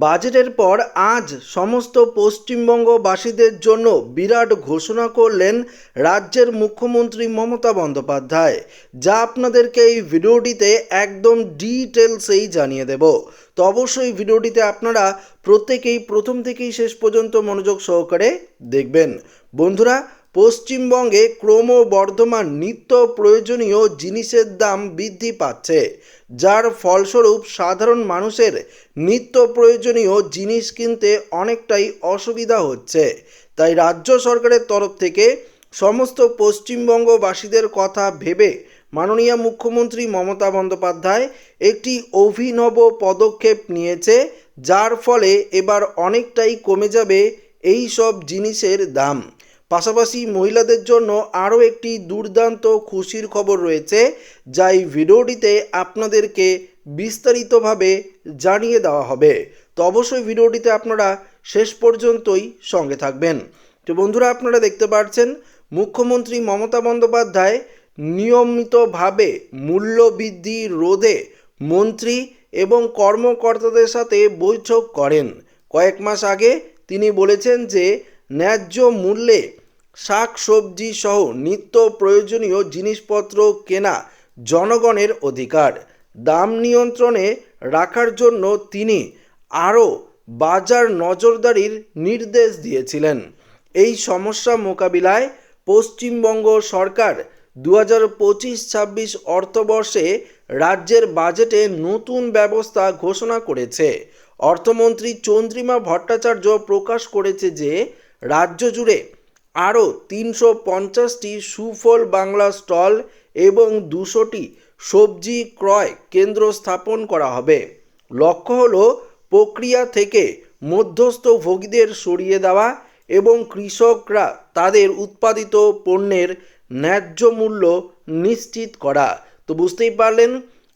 বাজেটের পর আজ সমস্ত পশ্চিমবঙ্গবাসীদের জন্য বিরাট ঘোষণা করলেন রাজ্যের মুখ্যমন্ত্রী মমতা বন্দ্যোপাধ্যায়। যা আপনাদেরকে এই ভিডিওটিতে একদম ডিটেলসেই জানিয়ে দেব। তো অবশ্যই ভিডিওটিতে আপনারা প্রত্যেকেই প্রথম থেকেই শেষ পর্যন্ত মনোযোগ সহকারে দেখবেন। বন্ধুরা পশ্চিমবঙ্গে ক্রমবর্ধমান নিত্য প্রয়োজনীয় জিনিসের দাম বৃদ্ধি পাচ্ছে, যার ফলস্বরূপ সাধারণ মানুষের নিত্য প্রয়োজনীয় জিনিস কিনতে অনেকটাই অসুবিধা হচ্ছে। তাই রাজ্য সরকারের তরফ থেকে সমস্ত পশ্চিমবঙ্গবাসীদের কথা ভেবে মাননীয় মুখ্যমন্ত্রী মমতা বন্দ্যোপাধ্যায় একটি অভিনব পদক্ষেপ নিয়েছে, যার ফলে এবার অনেকটাই কমে যাবে এই সব জিনিসের দাম। পাশাপাশি মহিলাদের জন্য আরও একটি দুর্দান্ত খুশির খবর রয়েছে, যা এই ভিডিওটিতে আপনাদেরকে বিস্তারিতভাবে জানিয়ে দেওয়া হবে। তো অবশ্যই ভিডিওটিতে আপনারা শেষ পর্যন্তই সঙ্গে থাকবেন। তো বন্ধুরা, আপনারা দেখতে পাচ্ছেন মুখ্যমন্ত্রী মমতা বন্দ্যোপাধ্যায় নিয়মিতভাবে মূল্যবৃদ্ধি রোধে মন্ত্রী এবং কর্মকর্তাদের সাথে বৈঠক করেন। কয়েক মাস আগে তিনি বলেছেন যে, ন্যায্য মূল্যে শাক, সবজি সহ নিত্য প্রয়োজনীয় জিনিসপত্র কেনা জনগণের অধিকার। দাম নিয়ন্ত্রণে রাখার জন্য তিনি আরও বাজার নজরদারির নির্দেশ দিয়েছিলেন। এই সমস্যা মোকাবিলায় পশ্চিমবঙ্গ সরকার দু হাজার পঁচিশ ছাব্বিশ অর্থবর্ষে রাজ্যের বাজেটে নতুন ব্যবস্থা ঘোষণা করেছে। অর্থমন্ত্রী চন্দ্রিমা ভট্টাচার্য প্রকাশ করেছে যে, রাজ্য জুড়ে আরও তিনশো পঞ্চাশটি সুফল বাংলা স্টল এবং দুশোটি সবজি ক্রয় কেন্দ্র স্থাপন করা হবে। লক্ষ্য হলো, প্রক্রিয়া থেকে মধ্যস্থ ভোগীদের সরিয়ে দেওয়া এবং কৃষকরা তাদের উৎপাদিত পণ্যের ন্যায্য মূল্য নিশ্চিত করা। তো বুঝতেই পারলেন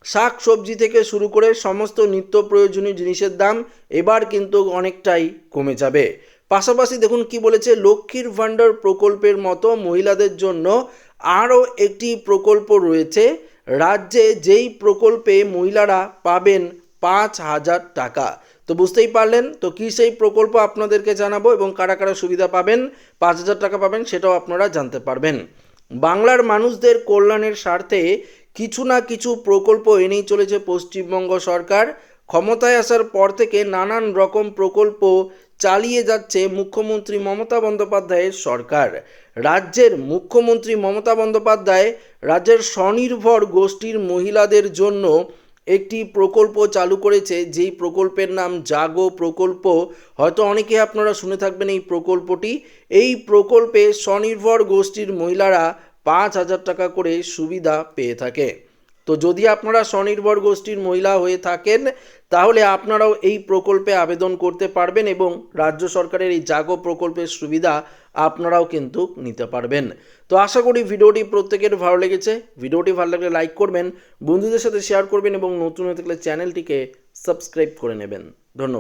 শাক সবজি থেকে শুরু করে সমস্ত নিত্য প্রয়োজনীয় জিনিসের দাম এবার কিন্তু অনেকটাই কমে যাবে। পাশাপাশি দেখুন কি বলেছে লক্ষ্মীর ভাণ্ডার প্রকল্পের মতো মহিলাদের জন্য আরও একটি প্রকল্প রয়েছে। রাজ্যে যেই প্রকল্পে মহিলারা পাবেন পাঁচ হাজার টাকা। তো বুঝতেই পারলেন? তো কী সেই প্রকল্প আপনাদেরকে জানাব এবং কারা কারা সুবিধা পাবেন? পাঁচ হাজার টাকা পাবেন সেটাও আপনারা জানতে পারবেন। বাংলার মানুষদের কল্যাণের স্বার্থে কিছু না কিছু প্রকল্প এনেই চলেছে পশ্চিমবঙ্গ সরকার। ক্ষমতায় আসার পর থেকে নানান রকম প্রকল্প চালিয়ে যাচ্ছে মুখ্যমন্ত্রী মমতা বন্দ্যোপাধ্যায়ের সরকার। রাজ্যের মুখ্যমন্ত্রী মমতা বন্দ্যোপাধ্যায় রাজ্যের স্বনির্ভর গোষ্ঠীর মহিলাদের জন্য একটি প্রকল্প চালু করেছে। যেই প্রকল্পের নাম জাগো প্রকল্প, হয়তো অনেকে আপনারা শুনে থাকবেন এই প্রকল্পটি। এই প্রকল্পে স্বনির্ভর গোষ্ঠীর মহিলারা পাঁচ হাজার টাকা করে সুবিধা পেয়ে থাকে। তো যদি আপনারা স্বনির্ভর গোষ্ঠীর মহিলা হয়ে থাকেন, তাহলে আপনারাও এই প্রকল্পে আবেদন করতে পারবেন এবং রাজ্য সরকারের এই জাগো প্রকল্পের সুবিধা আপনারাও কিন্তু নিতে পারবেন। তো আশা করি ভিডিওটি প্রত্যেকের ভালো লেগেছে। ভিডিওটি ভালো লাগলে লাইক করবেন, বন্ধুদের সাথে শেয়ার করবেন এবং নতুন হয়ে থাকলে চ্যানেলটিকে সাবস্ক্রাইব করে নেবেন। ধন্যবাদ।